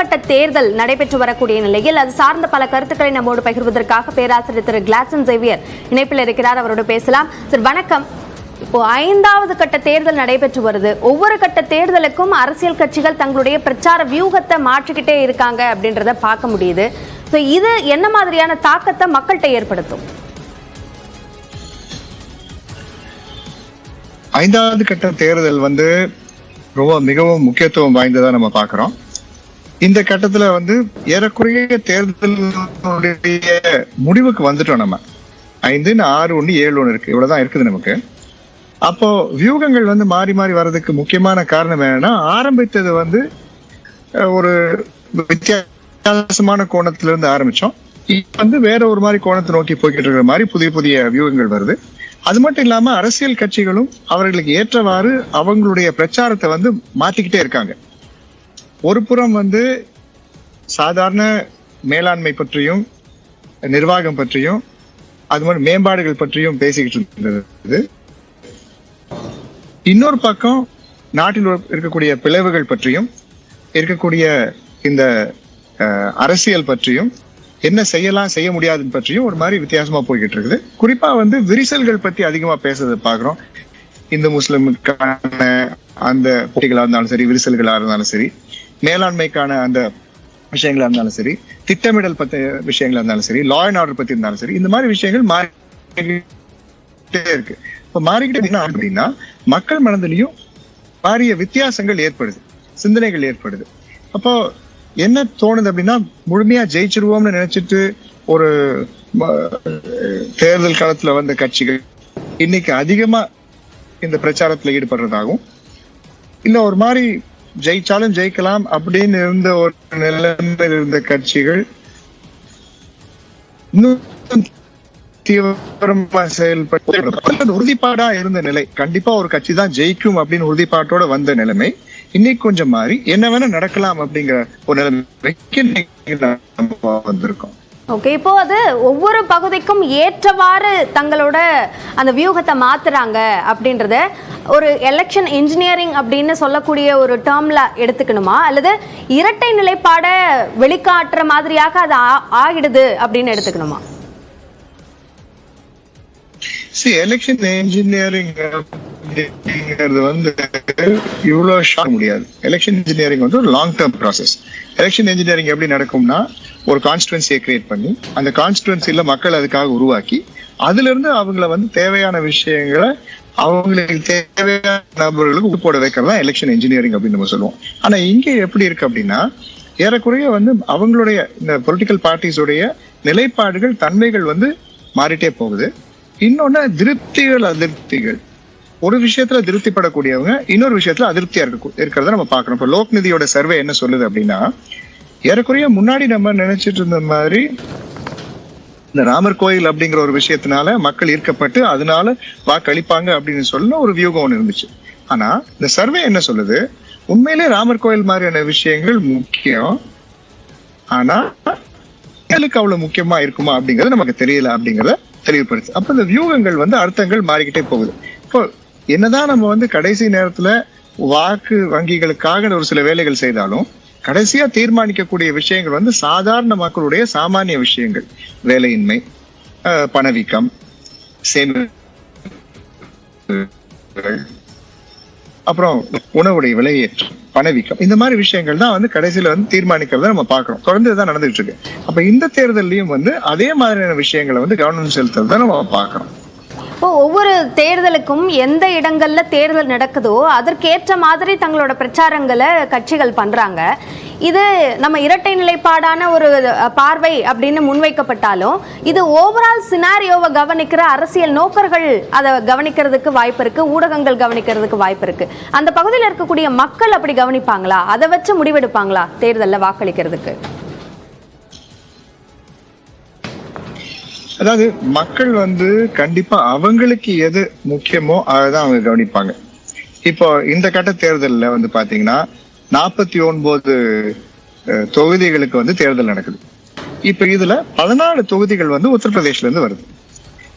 கட்ட தேர்தல் நடைபெற்று வரக்கூடிய நிலையில் அது சார்ந்த பல கருத்துக்களை நம்மோடு பகிர்வதற்காக பேராசிரியர் திரு கிளாசன் ஜேவியர் இணைப்பில் இருக்கிறார். அவரோடு பேசலாம். சார் வணக்கம். இப்போ ஐந்தாவது கட்ட தேர்தல் நடைபெற்று வருது. ஒவ்வொரு கட்ட தேர்தலுக்கும் அரசியல் கட்சிகள் தங்களுடைய பிரச்சார வியூகத்தை மாற்றிக்கிட்டே இருக்காங்க அப்படின்றத பார்க்க முடியுது. ஸோ இது என்ன மாதிரியான தாக்கத்தை மக்கள்கிட்ட ஏற்படுத்தும்? ஐந்தாவது கட்ட தேர்தல் வந்து ரொம்ப மிகவும் முக்கியத்துவம் வாய்ந்ததாக நம்ம பார்க்குறோம். இந்த கட்டத்துல வந்து ஏறக்குறைய தேர்தலுடைய முடிவுக்கு வந்துட்டோம் நம்ம. ஐந்துன்னு ஆறு ஒன்று ஏழு ஒன்று இருக்கு. இவ்வளவுதான் இருக்குது நமக்கு. அப்போ வியூகங்கள் வந்து மாறி மாறி வர்றதுக்கு முக்கியமான காரணம் என்னன்னா ஆரம்பித்தது வந்து ஒரு வித்தியாசமான கோணத்துல இருந்து ஆரம்பிச்சோம். வந்து வேற ஒரு மாதிரி கோணத்தை நோக்கி போய்கிட்டு இருக்கிற மாதிரி புதிய புதிய வியூகங்கள் வருது. அது மட்டும் இல்லாம அரசியல் கட்சிகளும் அவர்களுக்கு ஏற்றவாறு அவங்களுடைய பிரச்சாரத்தை வந்து மாத்திக்கிட்டே இருக்காங்க. ஒரு புறம் வந்து சாதாரண மேலாண்மை பற்றியும் நிர்வாகம் பற்றியும் அது மாதிரி மேம்பாடுகள் பற்றியும் பேசிக்கிட்டு இருந்தது. இன்னொரு பக்கம் நாட்டில் இருக்கக்கூடிய பிளவுகள் பற்றியும் இருக்கக்கூடிய இந்த அரசியல் பற்றியும் என்ன செய்யலாம் செய்ய முடியாதுன்னு பற்றியும் ஒரு மாதிரி வித்தியாசமா போய்கிட்டு இருக்குது. குறிப்பா வந்து விரிசல்கள் பத்தி அதிகமா பேசுறதை பாக்குறோம் இந்து முஸ்லிமுக்கான அந்த போட்டிகளா இருந்தாலும் சரி விரிசல்களா இருந்தாலும் சரி மேலாண்மைக்கான அந்த விஷயங்களா இருந்தாலும் சரி திட்டமிடல் பத்தி விஷயங்களா இருந்தாலும் சரி லா அண்ட் ஆர்டர் பத்தி இருந்தாலும் சரி இந்த மாதிரி விஷயங்கள் மாறிக்கிட்டே இருக்கு. இப்ப மாறிக்கிட்டே என்ன அப்படின்னா மக்கள் மனதிலையும் பாரிய வித்தியாசங்கள் ஏற்படுது சிந்தனைகள் ஏற்படுது. அப்போ என்ன தோணுது அப்படின்னா முழுமையா ஜெயிச்சிருவோம்னு நினைச்சிட்டு ஒரு ம- தேர்தல் காலத்துல வந்த கட்சிகள் இன்னைக்கு அதிகமா இந்த பிரச்சாரத்துல ஈடுபடுறதாகவும் இல்ல ஒரு மாதிரி ஜெயிச்சாலும் ஜெயிக்கலாம் அப்படின்னு இருந்த ஒரு நிலைமையில் இருந்த கட்சிகள் இன்னும் தீவிரமா செயல்பட்டு உறுதிப்பாடா இருந்த நிலை. கண்டிப்பா ஒரு கட்சி தான் ஜெயிக்கும் அப்படின்னு உறுதிப்பாட்டோட வந்த நிலைமை. இன்னைக்கு கொஞ்சம் மாறி என்ன வேணா நடக்கலாம் அப்படிங்கிற ஒரு நிலைமைக்கு நம்ம வந்திருக்கோம். ஓகே இப்போ அது ஒவ்வொரு பகுதிக்கும் ஏற்றவாறு தங்களோட அந்த வியூகத்தை மாத்துறாங்க அப்படின்றத ஒரு எலெக்ஷன் இன்ஜினியரிங் அப்படின்னு சொல்லக்கூடிய ஒரு டேர்ம்ல எடுத்துக்கணுமா? அல்லது இரட்டை நிலைப்பாடை வெளிக்காட்டுற மாதிரியாக அது ஆ- ஆகிடுது அப்படின்னு எடுத்துக்கணுமா? சி எலெக்ஷன் இன்ஜினியரிங் அப்படிங்கிறது வந்து இவ்வளவு ஷார்ட் முடியாது. எலெக்ஷன் இன்ஜினியரிங் வந்து ஒரு long term process election engineering எப்படி நடக்கும்னா ஒரு கான்ஸ்டுவன்சியை கிரியேட் பண்ணி அந்த கான்ஸ்டுவன்சியில் மக்கள் அதுக்காக உருவாக்கி அதுலேருந்து அவங்கள வந்து தேவையான விஷயங்களை அவங்களுக்கு தேவையான நபர்களுக்கு உட்பட வைக்கிறது தான் எலெக்ஷன் இன்ஜினியரிங் அப்படின்னு நம்ம சொல்லுவோம். ஆனால் இங்கே எப்படி இருக்கு அப்படின்னா ஏறக்குறைய வந்து அவங்களுடைய இந்த பொலிட்டிக்கல் பார்ட்டிஸுடைய நிலைப்பாடுகள் தன்மைகள் வந்து மாறிட்டே போகுது. இன்னொன்று திருப்திகள் அதிருப்திகள். ஒரு விஷயத்துல திருப்திப்படக்கூடியவங்க இன்னொரு விஷயத்துல அதிருப்தியா இருக்க இருக்கிறத நம்ம பாக்குறோம் இப்போ லோக்நிதியோட சர்வே என்ன சொல்லுது அப்படின்னா ஏறக்குறைய முன்னாடி நம்ம நினைச்சிட்டு இருந்த மாதிரி இந்த ராமர் கோயில் அப்படிங்கிற ஒரு விஷயத்தினால மக்கள் ஈர்க்கப்பட்டு அதனால வாக்களிப்பாங்க அப்படின்னு சொல்ல ஒரு வியூகம் ஒன்று இருந்துச்சு. ஆனா இந்த சர்வே என்ன சொல்லுது? உண்மையிலே ராமர் கோயில் மாதிரியான விஷயங்கள் முக்கியம். ஆனா மக்களுக்கு அவ்வளவு முக்கியமா இருக்குமா அப்படிங்கறது நமக்கு தெரியல அப்படிங்கறத தெளிவுபடுத்து அப்ப இந்த வியூகங்கள் வந்து அர்த்தங்கள் மாறிக்கிட்டே போகுது. இப்போ என்னதான் நம்ம வந்து கடைசி நேரத்துல வாக்கு வங்கிகளுக்காக ஒரு சில வேலைகள் செய்தாலும் கடைசியா தீர்மானிக்கக்கூடிய விஷயங்கள் வந்து சாதாரண மக்களுடைய சாமானிய விஷயங்கள். வேலையின்மை பணவீக்கம் அப்புறம் உணவுடைய விலையேற்றம் பணவீக்கம் இந்த மாதிரி விஷயங்கள் தான் வந்து கடைசியில வந்து தீர்மானிக்கிறத நம்ம பாக்குறோம் தொடர்ந்து தான் நடந்துட்டு இருக்கு. அப்ப இந்த தேர்தலையும் வந்து அதே மாதிரியான விஷயங்களை வந்து கவனம் செலுத்துறத நம்ம பாக்குறோம் இப்போ ஒவ்வொரு தேர்தலுக்கும் எந்த இடங்கள்ல தேர்தல் நடக்குதோ அதற்கேற்ற மாதிரி தங்களோட பிரச்சாரங்களை கட்சிகள் பண்றாங்க. இது நம்ம இரட்டை நிலைப்பாடான ஒரு பார்வை அப்படின்னு முன்வைக்கப்பட்டாலும் இது ஓவரால் சினாரியோவை கவனிக்கிற அரசியல் நோக்கர்கள் அதை கவனிக்கிறதுக்கு வாய்ப்பு இருக்கு ஊடகங்கள் கவனிக்கிறதுக்கு வாய்ப்பு இருக்கு. அந்த பகுதியில் இருக்கக்கூடிய மக்கள் அப்படி கவனிப்பாங்களா? அதை வச்சு முடிவெடுப்பாங்களா? தேர்தலில் வாக்களிக்கிறதுக்கு. அதாவது மக்கள் வந்து கண்டிப்பா அவங்களுக்கு எது முக்கியமோ அதைதான் அவங்க கவனிப்பாங்க. இப்போ இந்த கட்ட தேர்தலில் வந்து பாத்தீங்கன்னா நாற்பத்தி ஒன்பது தொகுதிகளுக்கு வந்து தேர்தல் நடக்குது. இப்ப இதுல பதினாலு தொகுதிகள் வந்து உத்தரப்பிரதேஷ்ல இருந்து வருது.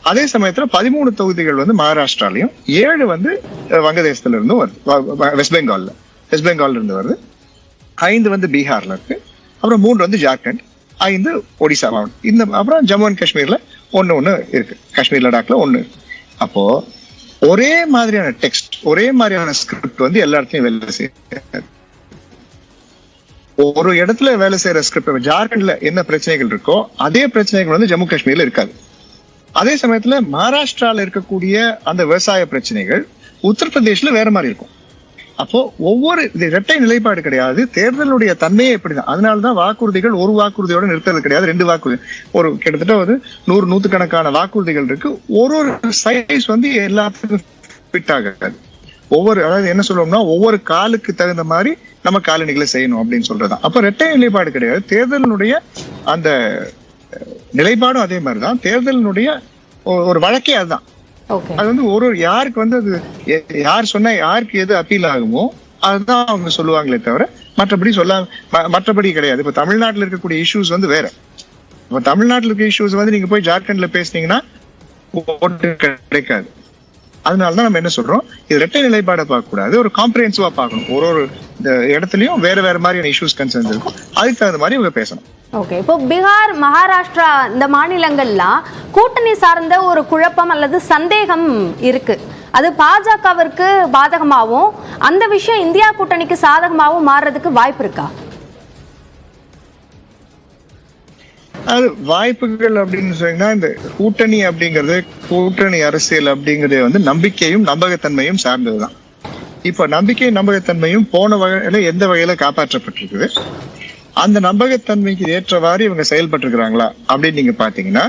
அதே சமயத்துல பதிமூணு தொகுதிகள் வந்து மகாராஷ்டிராலையும் ஏழு வந்து வங்கதேசத்துல இருந்தும் வருது. வ- வெஸ்ட் பெங்கால்ல. வெஸ்ட் பெங்கால்ல இருந்து வருது. ஐந்து வந்து பீகார்ல இருக்கு. அப்புறம் மூன்று வந்து ஜார்க்கண்ட். ஐந்து ஒடிசா மாவட்டம். இந்த அப்புறம் ஜம்மு அண்ட் காஷ்மீர்ல ஒன்று ஒன்று இருக்கு. காஷ்மீர் லடாக்ல ஒன்று அப்போ ஒரே மாதிரியான டெக்ஸ்ட் ஒரே மாதிரியான ஸ்கிரிப்ட் வந்து எல்லா இடத்துலயும் வேலை செய்யாது. ஒரு இடத்துல வேலை செய்யற ஸ்கிரிப்ட் ஜார்க்கண்ட்ல என்ன பிரச்சனைகள் இருக்கோ அதே பிரச்சனைகள் வந்து ஜம்மு காஷ்மீர்ல இருக்காது. அதே சமயத்துல மகாராஷ்டிரால இருக்கக்கூடிய அந்த விவசாய பிரச்சனைகள் உத்தரப்பிரதேஷ்ல வேற மாதிரி இருக்கும். அப்போ ஒவ்வொரு இது இரட்டை நிலைப்பாடு கிடையாது. தேர்தலுடைய தன்மையே இப்படிதான். அதனாலதான் வாக்குறுதிகள் ஒரு வாக்குறுதியோட நிறுத்துறது கிடையாது. ரெண்டு வாக்குறுதி ஒரு கிட்டத்தட்ட ஒரு நூறு நூத்துக்கணக்கான வாக்குறுதிகள் இருக்கு. ஒரு ஒரு சைஸ் வந்து எல்லாத்துக்கும் ஃபிட் ஆகாது ஒவ்வொரு அதாவது என்ன சொல்லுவோம்னா ஒவ்வொரு காலுக்கு தகுந்த மாதிரி நம்ம காலணிகளை செய்யணும் அப்படின்னு சொல்றதுதான். அப்ப இரட்டை நிலைப்பாடு கிடையாது. தேர்தலினுடைய அந்த நிலைப்பாடும் அதே மாதிரிதான். தேர்தலினுடைய ஒரு வழக்கே அதுதான். அது வந்து ஒரு ஒரு யாருக்கு வந்து அது யார் சொன்னா யாருக்கு எது அப்பீல் ஆகுமோ அதுதான் அவங்க சொல்லுவாங்களே தவிர மற்றபடி சொல்ல மற்றபடி கிடையாது. இப்ப தமிழ்நாட்டுல இருக்கக்கூடிய இஷ்யூஸ் வந்து வேற. இப்ப தமிழ்நாட்டுல இருக்க இஷ்யூஸ் வந்து நீங்க போய் ஜார்க்கண்ட்ல பேசுனீங்கன்னா ஓட்டு கிடைக்காது. அதனாலதான் நம்ம என்ன சொல்றோம்? இது இரட்டை நிலைப்பாடை பார்க்க கூடாது ஒரு காம்ப்ரிஹென்சிவா பார்க்கணும். ஒரு ஒரு இடத்துலயும் வேற வேற மாதிரியான இஷ்யூஸ் கன்சர்ன்ஸ் இருக்கும். அதுக்கு தகுந்த மாதிரி இவங்க பேசணும். ஓகே இப்போ பீகார் மகாராஷ்டிரா இந்த மாநிலங்கள்லாம் கூட்டணி சார்ந்த ஒரு குழப்பம் அல்லது சந்தேகம் இருக்கு. அது பாஜகவிற்கு பாதகமாகவும் அந்த விஷயம் இந்தியா கூட்டணிக்கு சாதகமாகவும் மாறுறதுக்கு வாய்ப்பு இருக்கா? அது வாய்ப்புகள் அப்படின்னு சொன்னீங்கன்னா இந்த கூட்டணி அப்படிங்கிறது கூட்டணி அரசியல் அப்படிங்கிறது வந்து நம்பிக்கையும் நம்பகத்தன்மையும் சார்ந்ததுதான். இப்ப நம்பிக்கை நம்பகத்தன்மையும் போன வகையில எந்த வகையில காப்பாற்றப்பட்டிருக்குது? அந்த நம்பகத்தன்மைக்கு ஏற்றவாறு இவங்க செயல்பட்டு இருக்கிறாங்களா அப்படின்னு நீங்க பாத்தீங்கன்னா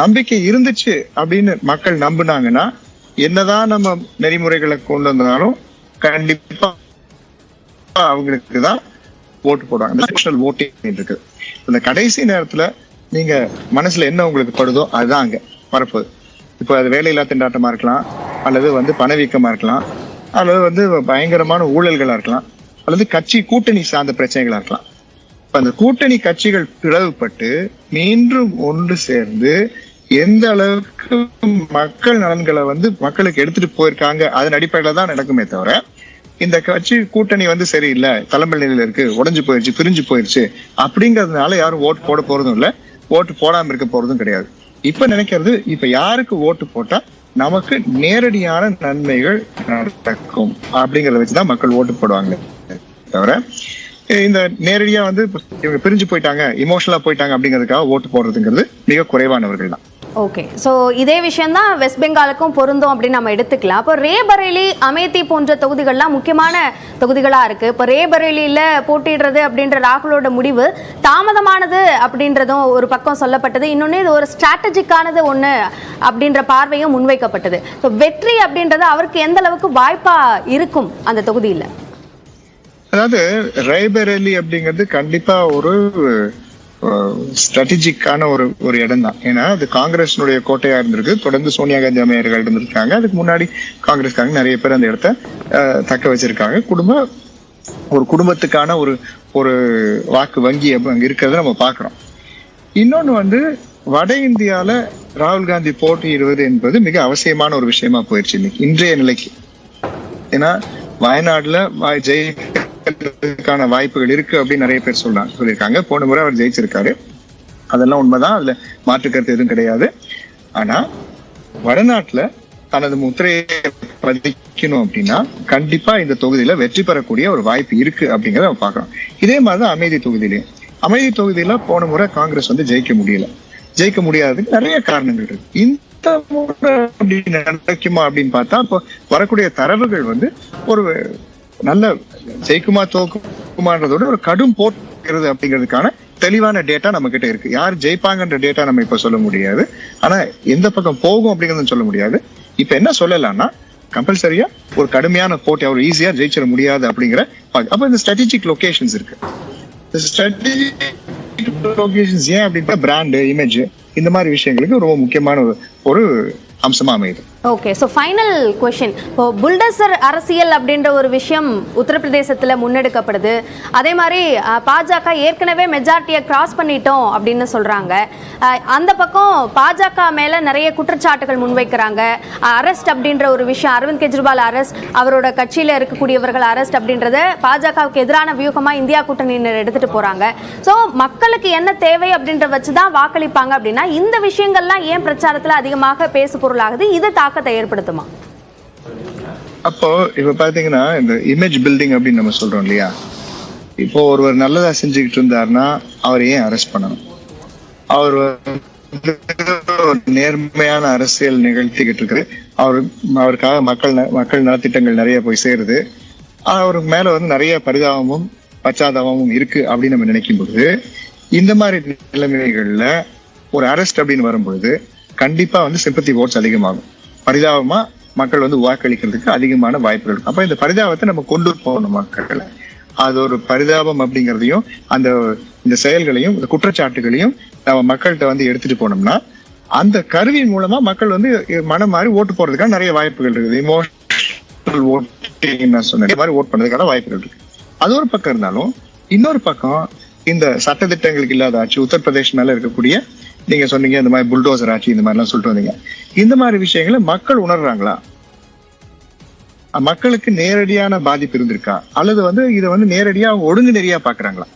நம்பிக்கை இருந்துச்சு அப்படின்னு மக்கள் நம்புனாங்கன்னா என்னதான் நம்ம நெறிமுறைகளை கொண்டு வந்தாலும் கண்டிப்பா அவங்களுக்கு தான் ஓட்டு போடுவாங்க. நேஷனல் ஓட்டிங் இருக்கு இந்த கடைசி நேரத்துல நீங்க மனசுல என்ன உங்களுக்கு படுதோ அதுதான் அங்க வரப்போகுது. இப்போ அது வேலையில்லா திண்டாட்டமா இருக்கலாம் அல்லது வந்து பணவீக்கமா இருக்கலாம் அல்லது வந்து பயங்கரமான ஊழல்களா இருக்கலாம் அல்லது கட்சி கூட்டணி சார்ந்த பிரச்சனைகளா இருக்கலாம். அந்த கூட்டணி கட்சிகள் பிளவுபட்டு மீண்டும் ஒன்று சேர்ந்து எந்த அளவுக்கு மக்கள் நலன்களை வந்து மக்களுக்கு எடுத்துட்டு போயிருக்காங்க அதன் அடிப்படையில தான் நடக்குமே தவிர இந்த கட்சி கூட்டணி வந்து சரியில்லை தலைமை நிலையில இருக்கு உடஞ்சு போயிருச்சு பிரிஞ்சு போயிருச்சு அப்படிங்கறதுனால யாரும் ஓட்டு போட போறதும் இல்ல ஓட்டு போடாம இருக்க போறதும் கிடையாது. இப்ப நினைக்கிறது இப்ப யாருக்கு ஓட்டு போட்டா நமக்கு நேரடியான நன்மைகள் நடக்கும் அப்படிங்கறத வச்சுதான் மக்கள் ஓட்டு போடுவாங்க தவிர இந்த நேரடியா வந்து இவங்க பிரிஞ்சு போயிட்டாங்க இமோஷனலா போயிட்டாங்க அப்படிங்கிறதுக்காக ஓட்டு போடுறதுங்கிறது மிக குறைவானவர்கள் தான். ஓகே ஸோ இதே விஷயம் தான் வெஸ்ட் பெங்காலுக்கும் பொருந்தும் அப்படின்னு நம்ம எடுத்துக்கலாம். அப்போ ரேபரேலி அமேதி போன்ற தொகுதிகள்லாம் முக்கியமான தொகுதிகளாக இருக்கு. இப்போ ரேபரேலியில் போட்டிடுறது அப்படின்ற ராகுலோட முடிவு தாமதமானது அப்படின்றதும் ஒரு பக்கம் சொல்லப்பட்டது. இன்னொன்று இது ஒரு ஸ்ட்ராட்டஜிக்கானது ஒன்று அப்படின்ற பார்வையும் முன்வைக்கப்பட்டது. ஸோ வெற்றி அப்படின்றது அவருக்கு எந்த அளவுக்கு வாய்ப்பாக இருக்கும் அந்த தொகுதியில்? அதாவது ரைபரேலி அப்படிங்கிறது கண்டிப்பா ஒரு ஸ்ட்ராட்டஜிக்கான ஒரு ஒரு இடம் தான் ஏன்னா அது காங்கிரஸ்னுடைய கோட்டையா இருந்திருக்கு. தொடர்ந்து சோனியா காந்தி அமையர்கள் இருந்திருக்காங்க. அதுக்கு முன்னாடி காங்கிரஸ்காரங்க நிறைய பேர் அந்த இடத்த தக்க வச்சிருக்காங்க. குடும்ப ஒரு குடும்பத்துக்கான ஒரு ஒரு வாக்கு வங்கி அங்க இருக்கிறத நம்ம பார்க்கிறோம். இன்னொன்னு வந்து வட இந்தியால ராகுல் காந்தி போட்டியிடுவது என்பது மிக அவசியமான ஒரு விஷயமா போயிடுச்சு இன்னைக்கு இன்றைய நிலைக்கு. ஏன்னா வயநாடுல ஜெய் ஜெயிக்கிறதுக்கான வாய்ப்புகள் இருக்கு அப்படின்னு நிறைய பேர் சொல்றாங்க சொல்லியிருக்காங்க. போன முறை அவர் ஜெயிச்சிருக்காரு. அதெல்லாம் உண்மைதான். அதுல மாற்று கருத்து எதுவும் கிடையாது. ஆனா வடநாட்டுல தனது முத்திரையை பதிக்கணும் அப்படின்னா கண்டிப்பா இந்த தொகுதியில வெற்றி பெறக்கூடிய ஒரு வாய்ப்பு இருக்கு அப்படிங்கறத நம்ம பாக்குறோம் இதே மாதிரிதான் அமைதி தொகுதியிலையும். அமைதி தொகுதியில போன முறை காங்கிரஸ் வந்து ஜெயிக்க முடியல. ஜெயிக்க முடியாததுக்கு நிறைய காரணங்கள் இருக்கு. இந்த முறை அப்படி நடக்குமா அப்படின்னு பார்த்தா இப்போ வரக்கூடிய தரவுகள் வந்து ஒரு நல்ல ஜெயக்குமார் தோக்குமான்றதோட ஒரு கடும் போட்டுகிறது அப்படிங்கிறதுக்கான தெளிவான டேட்டா நம்ம கிட்ட இருக்கு. யார் ஜெயிப்பாங்கன்ற டேட்டா நம்ம இப்ப சொல்ல முடியாது. ஆனா எந்த பக்கம் போகும் அப்படிங்கறத சொல்ல முடியாது. இப்ப என்ன சொல்லலாம்னா கம்பல்சரியா ஒரு கடுமையான போட்டி அவர் ஈஸியா ஜெயிச்சிட முடியாது அப்படிங்கிற அப்ப இந்த ஸ்ட்ராட்டஜிக் லொகேஷன்ஸ் இருக்கு. லொகேஷன்ஸ் ஏன் அப்படின்னா பிராண்டு இமேஜ் இந்த மாதிரி விஷயங்களுக்கு ரொம்ப முக்கியமான ஒரு- ஒரு அம்சமா அமையுது. ஓகே ஸோ ஃபைனல் கொஷின் இப்போ புல்டசர் அரசியல் அப்படின்ற ஒரு விஷயம் உத்தரப்பிரதேசத்தில் முன்னெடுக்கப்படுது. அதே மாதிரி பாஜக ஏற்கனவே மெஜாரிட்டியை கிராஸ் பண்ணிட்டோம் அப்படின்னு சொல்கிறாங்க அந்த பக்கம் பாஜக மேலே நிறைய குற்றச்சாட்டுகள் முன்வைக்கிறாங்க. அரெஸ்ட் அப்படின்ற ஒரு விஷயம் அரவிந்த் கெஜ்ரிவால் அரெஸ்ட் அவரோட கட்சியில் இருக்கக்கூடியவர்கள் அரெஸ்ட் அப்படின்றத பாஜகவுக்கு எதிரான வியூகமாக இந்தியா கூட்டணியினர் எடுத்துகிட்டு போகிறாங்க ஸோ மக்களுக்கு என்ன தேவை அப்படின்ற வச்சு தான் வாக்களிப்பாங்க அப்படின்னா இந்த விஷயங்கள்லாம் ஏன் பிரச்சாரத்தில் அதிகமாக பேசு பொருளாகுது இது தாக்கத்தை ஏற்படுத்துமா? அப்போ இப்ப பாத்தீங்கன்னா இந்த இமேஜ் பில்டிங் அப்படின்னு நம்ம சொல்றோம் இல்லையா? இப்போ ஒருவர் நல்லதா செஞ்சுக்கிட்டு இருந்தாருன்னா அவர் ஏன் அரெஸ்ட் பண்ணணும்? அவர் நேர்மையான அரசியல் நிகழ்த்திக்கிட்டு இருக்காரு. அவர் அவருக்காக மக்கள் ந- மக்கள் நலத்திட்டங்கள் நிறைய போய் சேருது. அவருக்கு மேல வந்து நிறைய பரிதாபமும் பச்சாதாபமும் இருக்கு அப்படின்னு நம்ம நினைக்கும் பொழுது இந்த மாதிரி நிலைமைகள்ல ஒரு அரெஸ்ட் அப்படின்னு வரும்பொழுது கண்டிப்பா வந்து சிம்பத்தி ஓட்ஸ் அதிகமாகும். பரிதாபமா மக்கள் வந்து வாக்களிக்கிறதுக்கு அதிகமான வாய்ப்புகள் இருக்கும் அப்ப இந்த பரிதாபத்தை நம்ம கொண்டு போகணும் மக்களை. அது ஒரு பரிதாபம் அப்படிங்கிறதையும் அந்த இந்த செயல்களையும் இந்த குற்றச்சாட்டுகளையும் நம்ம மக்கள்கிட்ட வந்து எடுத்துட்டு போனோம்னா அந்த கருவியின் மூலமா மக்கள் வந்து மனம் மாறி ஓட்டு போறதுக்கான நிறைய வாய்ப்புகள் இருக்குது. இமோஷனல் ஓட்டிங் நான் சொன்னேன். மாதிரி ஓட் பண்ணதுக்கான வாய்ப்புகள் இருக்கு. அது ஒரு பக்கம் இருந்தாலும் இன்னொரு பக்கம் இந்த சட்டத்திட்டங்களுக்கு இல்லாத ஆட்சி உத்தரப்பிரதேஷ் மேல இருக்கக்கூடிய நீங்க சொன்னீங்க இந்த மாதிரி புல்டோசர் ஆட்சி இந்த மாதிரிலாம் சொல்லிட்டு வந்தீங்க. இந்த மாதிரி விஷயங்களை மக்கள் உணர்றாங்களா? மக்களுக்கு நேரடியான பாதிப்பு இருந்திருக்கா? அல்லது வந்து இதை வந்து நேரடியா ஒழுங்கு நெறியா பாக்குறாங்களா?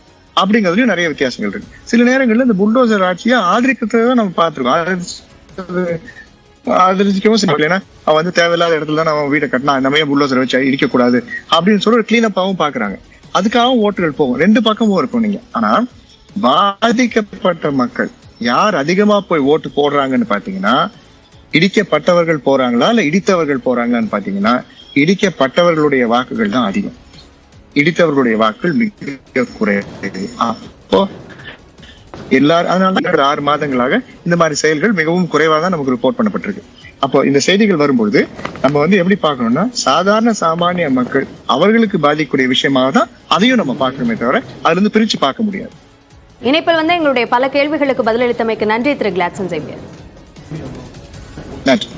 அப்படிங்கிறதுலயும் நிறைய வித்தியாசங்கள் இருக்கு. சில நேரங்கள்ல இந்த புல்டோசர் ஆட்சியை ஆதரிக்கிறத தான் நம்ம பார்த்துருக்கோம். ஆதரிச்சிக்கவும் சரி இல்லைன்னா அவன் வந்து தேவையில்லாத இடத்துல தான் நம்ம வீட்டை கட்டினா நம்ம ஏன் புல்டோசர் வச்சு இடிக்க கூடாது அப்படின்னு சொல்லி ஒரு கிளீனப்பாவும் பாக்குறாங்க. அதுக்காகவும் ஓட்டுகள் போகும். ரெண்டு பக்கமும் இருக்கும் நீங்க. ஆனா பாதிக்கப்பட்ட மக்கள் யார் அதிகமா போய் ஓட்டு போடுறாங்கன்னு பாத்தீங்கன்னா இடிக்கப்பட்டவர்கள் போறாங்களா இல்ல இடித்தவர்கள் போறாங்களான்னு பாத்தீங்கன்னா இடிக்கப்பட்டவர்களுடைய வாக்குகள் தான் அதிகம். இடித்தவர்களுடைய வாக்குகள் மிக குறைவு. அப்போ எல்லாரும் அதனால ஆறு மாதங்களாக இந்த மாதிரி செயல்கள் மிகவும் குறைவாக தான் நமக்கு ரிப்போர்ட் பண்ணப்பட்டிருக்கு. அப்போ இந்த செய்திகள் வரும்பொழுது நம்ம வந்து எப்படி பார்க்கணும்னா சாதாரண சாமானிய மக்கள் அவர்களுக்கு பாதிக்கக்கூடிய விஷயமாக தான் அதையும் நம்ம பார்க்கணுமே தவிர அதுல இருந்து பிரிச்சு பார்க்க முடியாது. இணைப்பில் வந்து எங்களுடைய பல கேள்விகளுக்கு பதிலளித்தமைக்கு நன்றி திரு கிளாட்சன் சேவியர் நன்றி.